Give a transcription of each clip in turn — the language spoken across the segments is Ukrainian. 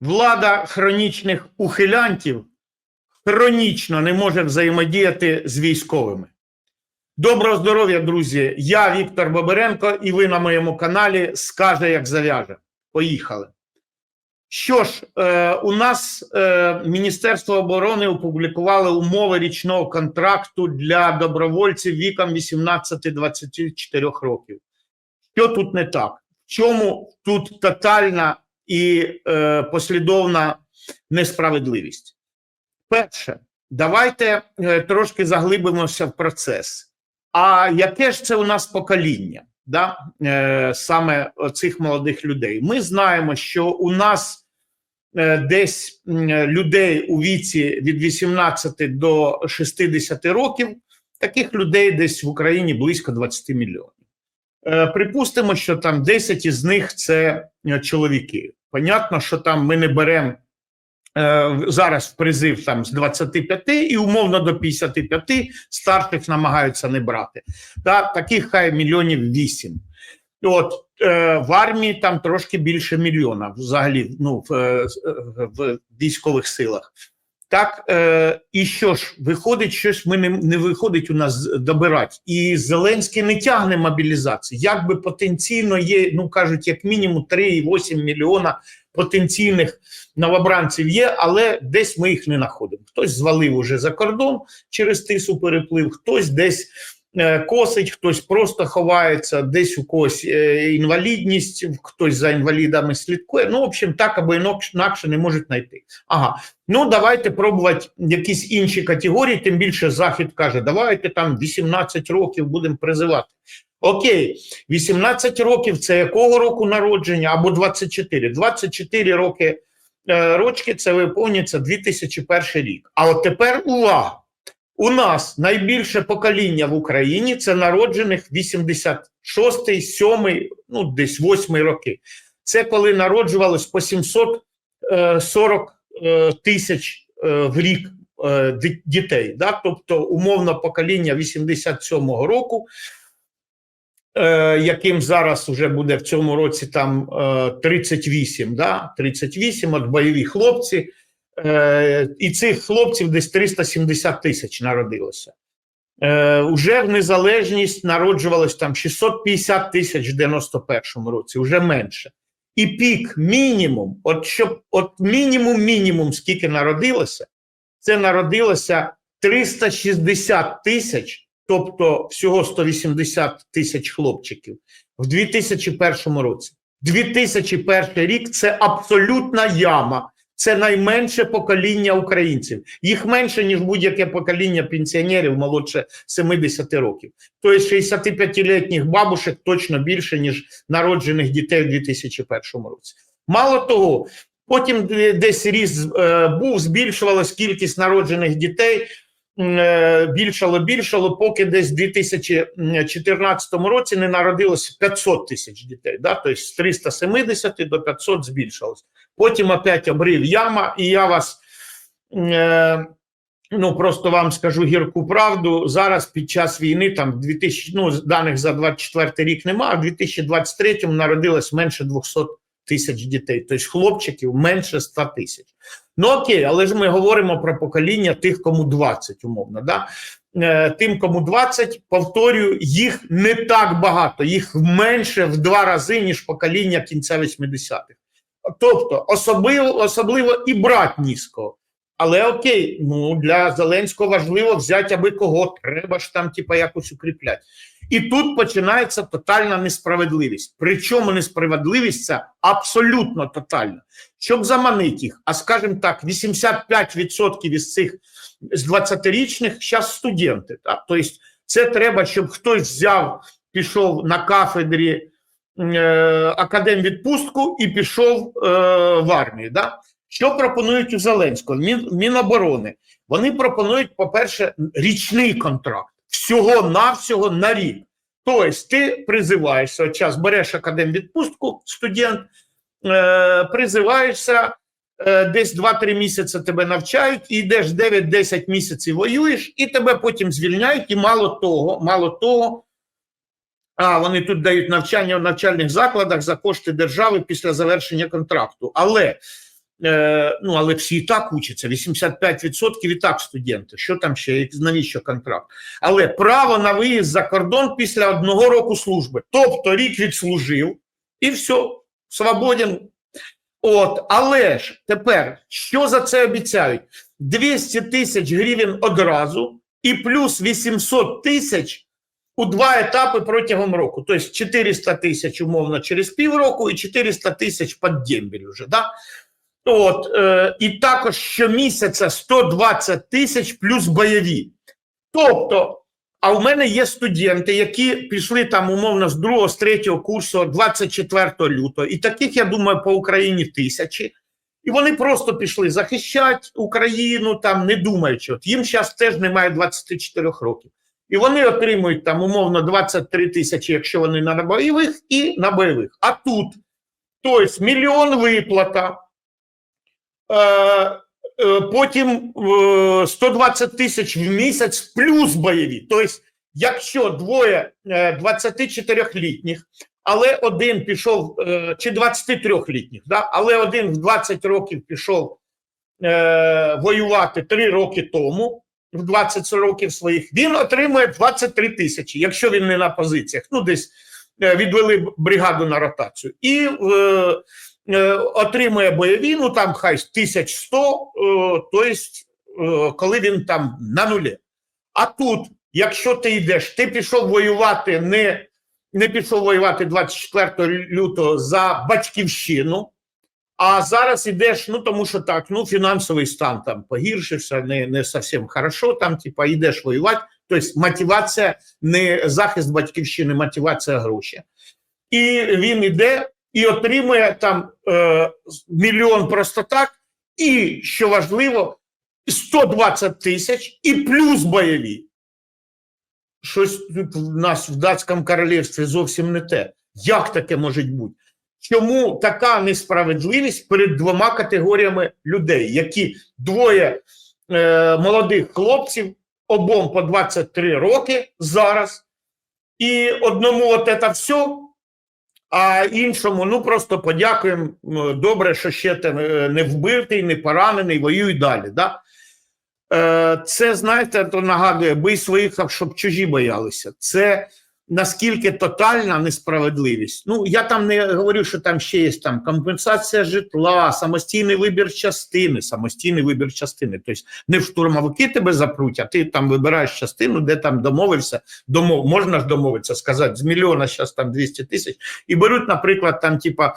Влада хронічних ухилянтів хронічно не може взаємодіяти з військовими. Доброго здоров'я, друзі! Я Віктор Боберенко, і ви на моєму каналі Скаже, як зав'яже. Поїхали. Що ж, е, у нас е, Міністерство оборони опублікувало умови річного контракту для добровольців віком 18-24 років. Що тут не так? В чому тут тотальна і е, послідовна несправедливість? Перше, давайте е, трошки заглибимося в процес. А яке ж це у нас покоління? Да? Е, саме цих молодих людей? Ми знаємо, що у нас е, десь м, людей у віці від 18 до 60 років, таких людей десь в Україні близько 20 мільйонів. Е, Припустимо, що там 10 із них це е, чоловіки. Понятно, що там ми не беремо е, зараз в призив там з 25 і умовно до 55 старших намагаються не брати. Та, таких хай мільйонів 8. От е, в армії там трошки більше мільйона взагалі ну, в, в військових силах. Так, е, і що ж, виходить, щось ми не, не виходить у нас добирати. І Зеленський не тягне мобілізацію. Якби потенційно є, ну кажуть, як мінімум 3,8 мільйона потенційних новобранців є, але десь ми їх не знаходимо. Хтось звалив уже за кордон через тису переплив, хтось десь косить, хтось просто ховається, десь у когось е, інвалідність, хтось за інвалідами слідкує. Ну, в общем, так або інакше інакше не можуть знайти. Ага, ну давайте пробувати якісь інші категорії. Тим більше Захід каже, давайте там 18 років будемо призивати. Окей, 18 років це якого року народження або 24? 24 роки е, рочки це виповнюється 2001 рік. А от тепер увага! У нас найбільше покоління в Україні це народжених 86, 7, ну десь 8 роки. Це коли народжувалось по 740 е, тисяч е, в рік е, дітей. Да? Тобто умовно покоління 87-го року, е, яким зараз вже буде в цьому році там е, 38, да? 38, от бойові хлопці. Е, і цих хлопців десь 370 тисяч народилося. Е, уже в незалежність народжувалось там 650 тисяч в 91-му році, вже менше. І пік мінімум, от щоб от мінімум, мінімум, скільки народилося, це народилося 360 тисяч, тобто всього 180 тисяч хлопчиків в 2001 році. 2001 рік це абсолютна яма. Це найменше покоління українців. Їх менше, ніж будь-яке покоління пенсіонерів молодше 70 років. Тобто 65-літніх бабушек точно більше, ніж народжених дітей у 2001 році. Мало того, потім десь ріст е, був, збільшувалась кількість народжених дітей, більшало, більшало, поки десь в 2014 році не народилось 500 тисяч дітей. Да? Тобто з 370 до 500 збільшилось. Потім опять обрив яма, і я вас е, ну просто вам скажу гірку правду. Зараз під час війни, там 2000, ну, даних за 24 рік немає, а в 2023 народилось менше 200 тисяч дітей, тобто хлопчиків менше 100 тисяч. Ну окей, але ж ми говоримо про покоління тих, кому 20, умовно. Да? Е, Тим, кому 20, повторюю, їх не так багато, їх менше в два рази, ніж покоління кінця 80-х. Тобто, особливо, особливо і брат низько. Але окей, ну для Зеленського важливо взяти аби кого, треба ж там, типа, якось укріпляти. І тут починається тотальна несправедливість. Причому несправедливість це абсолютно тотальна. Щоб заманити їх, а скажімо так, 85% із цих з 20-річних зараз студенти. Так? Тобто, це треба, щоб хтось взяв, пішов на кафедрі е, академвідпустку і пішов е, в армію. Да? Що пропонують у Зеленського? Міноборони. Вони пропонують, по-перше, річний контракт. Всього-навсього на рік. Тобто, ти призиваєшся, час береш академвідпустку, студент, е, призиваєшся, е, десь 2-3 місяці тебе навчають, і йдеш 9-10 місяців воюєш, і тебе потім звільняють. І мало того, мало того, а вони тут дають навчання в навчальних закладах за кошти держави після завершення контракту. Але ну, але всі і так учаться. 85% і так студенти. Що там ще? Навіщо контракт? Але право на виїзд за кордон після одного року служби. Тобто рік відслужив і все, свободен. От, але ж тепер що за це обіцяють? 200 тисяч гривень одразу і плюс 800 тисяч у два етапи протягом року. Тобто 400 тисяч умовно через півроку і 400 тисяч під дембель уже. Да? От, е, і також щомісяця 120 тисяч плюс бойові. Тобто, а в мене є студенти, які пішли там умовно з другого, з третього курсу 24 лютого, і таких, я думаю, по Україні тисячі. І вони просто пішли захищати Україну, там не думаючи. От їм зараз теж немає 24 років. І вони отримують там умовно 23 тисячі, якщо вони на бойових, і на бойових. А тут, тобто, мільйон виплата. Е, е, потім е, 120 тисяч в місяць плюс бойові. Тобто, якщо двоє е, 24-літніх, але один пішов, е, чи 23-літніх, да? але один в 20 років пішов е, воювати 3 роки тому, в 20 років своїх, він отримує 23 тисячі, якщо він не на позиціях. Ну, десь е, відвели бригаду на ротацію. І е, е, отримує бойові, ну там хай 1100, е, то есть, е, коли він там на нулі. А тут, якщо ти йдеш, ти пішов воювати не, не пішов воювати 24 лютого за батьківщину, а зараз йдеш, ну тому що так, ну фінансовий стан там погіршився, не, не зовсім хорошо, там, типа, йдеш воювати. Тобто мотивація не захист батьківщини, мотивація гроші. І він іде і отримує там е, мільйон просто так, і що важливо, 120 тисяч і плюс бойові. Щось тут в нас в датському королівстві зовсім не те. Як таке може бути? Чому така несправедливість перед двома категоріями людей, які двоє е, молодих хлопців, обом по 23 роки зараз, і одному от це все, а іншому ну просто подякуємо. Добре, що ще ти е, не вбитий, не поранений, воюй далі. Да? Е, Це, знаєте, то нагадує, бий своїх, щоб чужі боялися. Це наскільки тотальна несправедливість. Ну, я там не говорю, що там ще є там компенсація житла, самостійний вибір частини, самостійний вибір частини. Тобто не в штурмовики тебе запруть, а ти там вибираєш частину, де там домовився, домов, можна ж домовитися, сказати, з мільйона зараз там 200 тисяч, і беруть, наприклад, там, типа,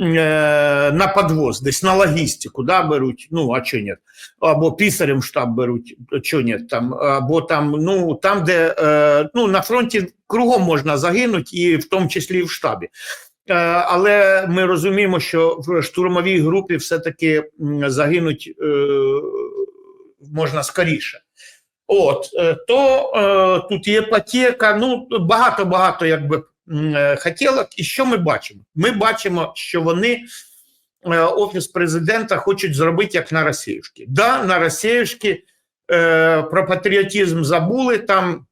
е, на подвоз, десь на логістику, да, беруть, ну, а чого ні, або писарем штаб беруть, чого ні, там, або там, ну, там, де, е, ну, на фронті кругом можна загинути, і в тому числі і в штабі. Е, Але ми розуміємо, що в штурмовій групі все-таки загинуть е, можна скоріше. От, е, то тут є іпотека, ну багато-багато якби хотілок. І що ми бачимо? Ми бачимо, що вони, Офіс президента, хочуть зробити як на Росіюшки. Да, на Росіюшки е, про патріотизм забули там.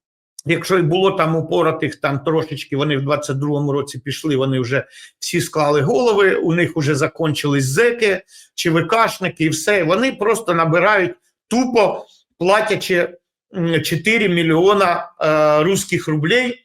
Якщо й було там упоратих там трошечки, вони в 22-му році пішли, вони вже всі склали голови, у них вже закончились зеки, ЧВКшники і все. Вони просто набирають тупо платячи м, 4 мільйона е, русських рублей.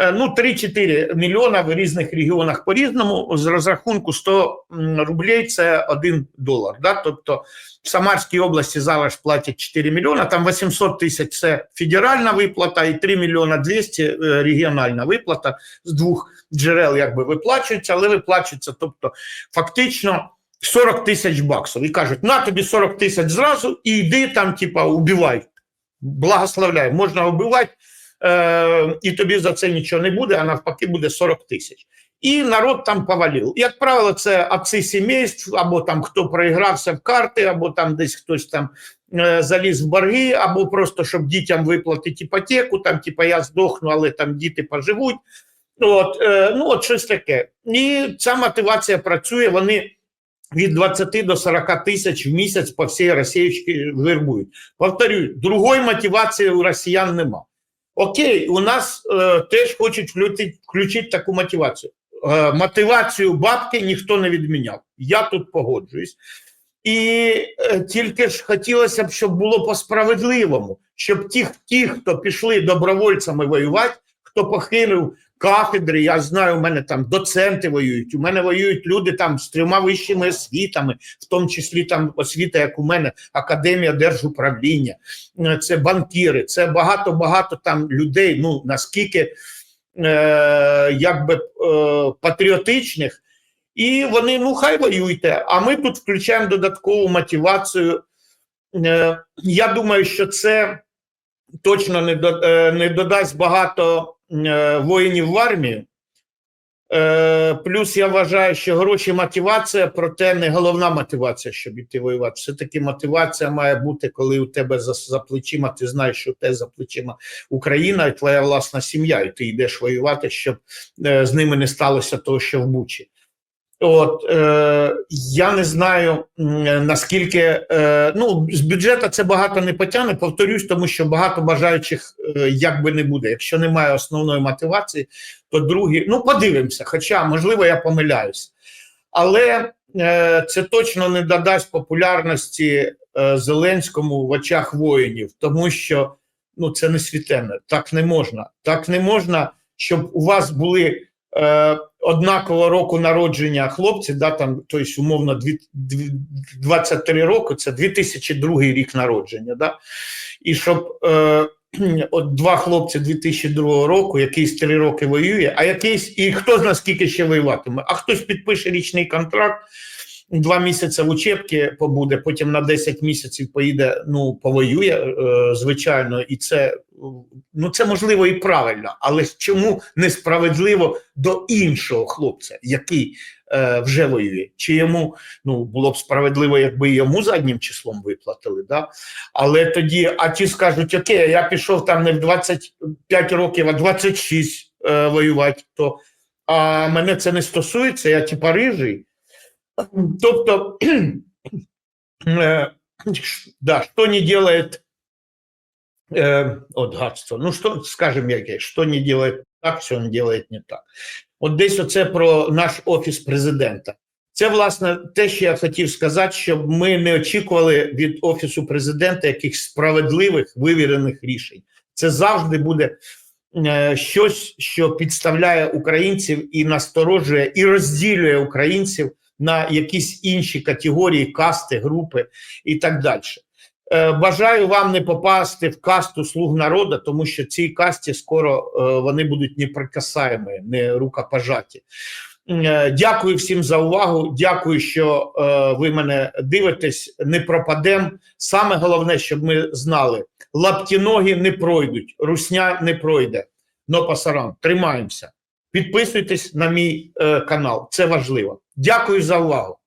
Е, Ну, 3-4 мільйона в різних регіонах по-різному. З розрахунку 100 м, рублей це 1 долар. Да? Тобто в Самарській області зараз платять 4 мільйона, там 800 тисяч це федеральна виплата і 3 мільйона 200 е, регіональна виплата з двох джерел якби виплачується, але виплачується, тобто фактично 40 тисяч баксів. І кажуть, на тобі 40 тисяч зразу і йди там, типа, убивай. Благословляй, можна вбивати, е, і тобі за це нічого не буде, а навпаки буде 40 тисяч. І народ там повалив. Як правило, це отці сімейств, або там хто проігрався в карти, або там десь хтось там е, заліз в борги, або просто щоб дітям виплатити іпотеку, там, типа я здохну, але там діти поживуть. От, е, ну, от щось таке. І ця мотивація працює. Вони від 20 до 40 тисяч в місяць по всій Росії вербують. Повторюю, другої мотивації у росіян нема. Окей, у нас е, теж хочуть включити, включити таку мотивацію. Е, мотивацію бабки ніхто не відміняв. Я тут погоджуюсь. І е, тільки ж хотілося б, щоб було по-справедливому, щоб ті, ті, хто пішли добровольцями воювати, хто похилив кафедри, я знаю, у мене там доценти воюють, у мене воюють люди там з трьома вищими освітами, в тому числі там освіта, як у мене, Академія держуправління, е, це банкіри, це багато-багато там людей. Ну наскільки е, якби е, патріотичних, і вони ну хай воюйте. А ми тут включаємо додаткову мотивацію. Е, я думаю, що це точно не, е, додасть багато воїнів в армію. Е, плюс я вважаю, що гроші мотивація, проте не головна мотивація, щоб іти воювати. Все-таки мотивація має бути, коли у тебе за, за плечима, ти знаєш, що у тебе за плечима Україна і твоя власна сім'я, і ти йдеш воювати, щоб е, з ними не сталося того, що в Бучі. От е, я не знаю наскільки е, ну з бюджету це багато не потягне. Повторюсь, тому що багато бажаючих е, як би не буде. Якщо немає основної мотивації, то другі ну подивимося. Хоча можливо я помиляюсь, але е, це точно не додасть популярності е, Зеленському в очах воїнів, тому що ну це не світенне. Так не можна. Так не можна, щоб у вас були. Е, однакового року народження хлопці, да, там, тобто, умовно, дві- дві- 23 роки, це 2002 рік народження. Да? І щоб е, от два хлопці 2002 року, якийсь три роки воює, а якийсь, і хто з скільки ще воюватиме, а хтось підпише річний контракт, два місяці в учебці побуде, потім на 10 місяців поїде, ну, повоює, е, звичайно, і це, ну, це можливо і правильно, але чому несправедливо до іншого хлопця, який е, вже воює? Чи йому ну, було б справедливо, якби йому заднім числом виплатили, да? але тоді, а ті скажуть, окей, я пішов там не в 25 років, а 26 е, воювати, то а мене це не стосується, я типа рижий. Тобто, э, да, что не делает, от гадство, ну що, скажем, яке, що не делает так, що не делает не так. От десь оце про наш офіс президента. Це, власне, те, що я хотів сказати, щоб ми не очікували від офісу президента якихось справедливих вивірених рішень. Це завжди буде е, щось, що підставляє українців і насторожує, і розділює українців на якісь інші категорії, касти, групи і так далі. Е, Бажаю вам не попасти в касту слуг народу, тому що цій касті скоро е, вони будуть неприкасаємі, не рукопожаті. Е, Дякую всім за увагу. Дякую, що ви мене дивитесь. Не пропадем. Саме головне, щоб ми знали: лапті ноги не пройдуть, русня не пройде. Но пасаран, тримаємося. Підписуйтесь на мій канал, це важливо. Дякую за увагу.